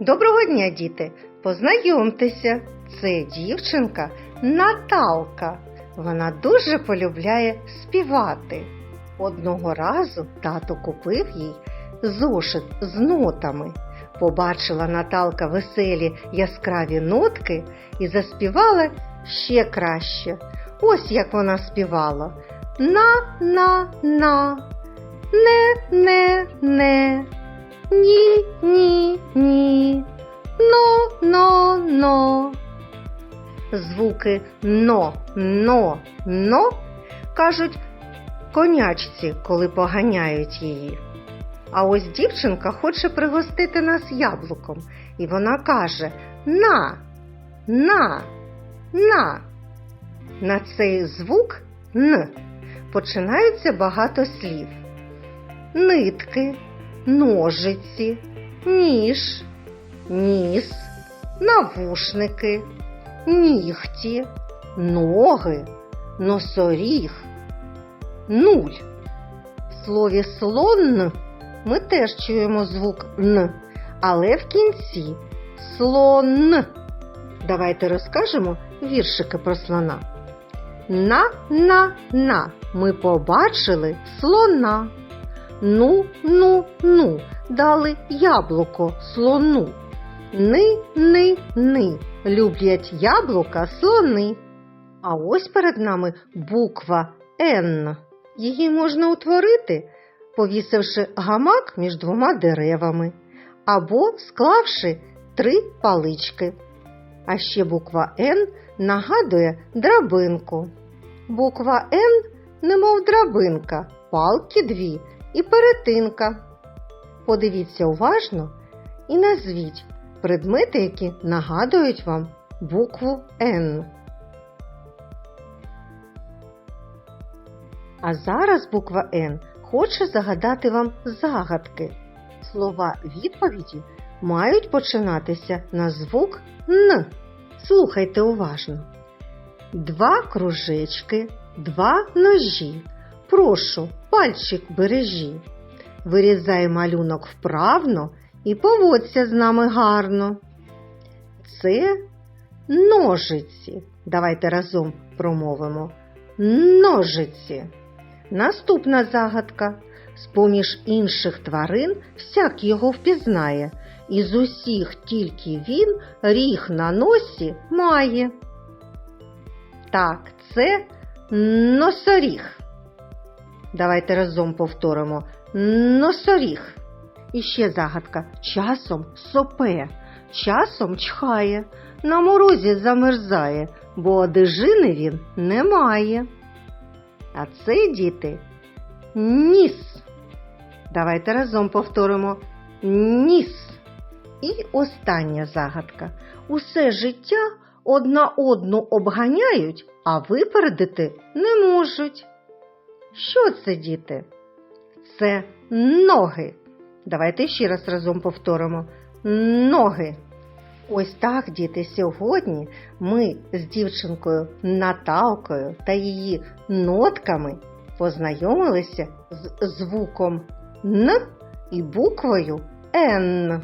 Доброго дня, діти! Познайомтеся, це дівчинка Наталка. Вона дуже полюбляє співати. Одного разу тато купив їй зошит з нотами. Побачила Наталка веселі яскраві нотки і заспівала ще краще. Ось як вона співала. На, на, на, не, не, не, ні, ні, ні, но, но, но. Звуки но, но, но кажуть конячці, коли поганяють її. А ось дівчинка хоче пригостити нас яблуком, і вона каже на, на, на. На цей звук н починаються багато слів. Нитки, ножиці, ніж, ніс, навушники, нігті, ноги, носоріг, нуль. В слові слон ми теж чуємо звук Н, але в кінці слон. Давайте розкажемо віршики про слона. На, на, на ми побачили слона. Ну, ну, ну, дали яблуко слону. Ни, ни, ни, люблять яблука слони. А ось перед нами буква Н. Її можна утворити, повісивши гамак між двома деревами або склавши три палички. А ще буква Н нагадує драбинку. Буква Н немов драбинка, палки дві і перетинка. Подивіться уважно і назвіть предмети, які нагадують вам букву Н. А зараз буква Н хоче загадати вам загадки. Слова відповіді мають починатися на звук Н. Слухайте уважно. Два кружечки, два ножі. Прошу, пальчик бережі. Вирізай малюнок вправно і поводься з нами гарно. Це ножиці. Давайте разом промовимо. Ножиці. Наступна загадка. З-поміж інших тварин всяк його впізнає, і з усіх тільки він ріг на носі має. Так, це носоріг. Давайте разом повторимо носоріг. І ще загадка. Часом сопе, часом чхає, на морозі замерзає, бо одежини він не має. А це, діти, ніс. Давайте разом повторимо ніс. І остання загадка. Усе життя одна одну обганяють, а випередити не можуть. Що це, діти? Це ноги. Давайте ще раз разом повторимо. Ноги. Ось так, діти, сьогодні ми з дівчинкою Наталкою та її нотками познайомилися з звуком Н і буквою Н.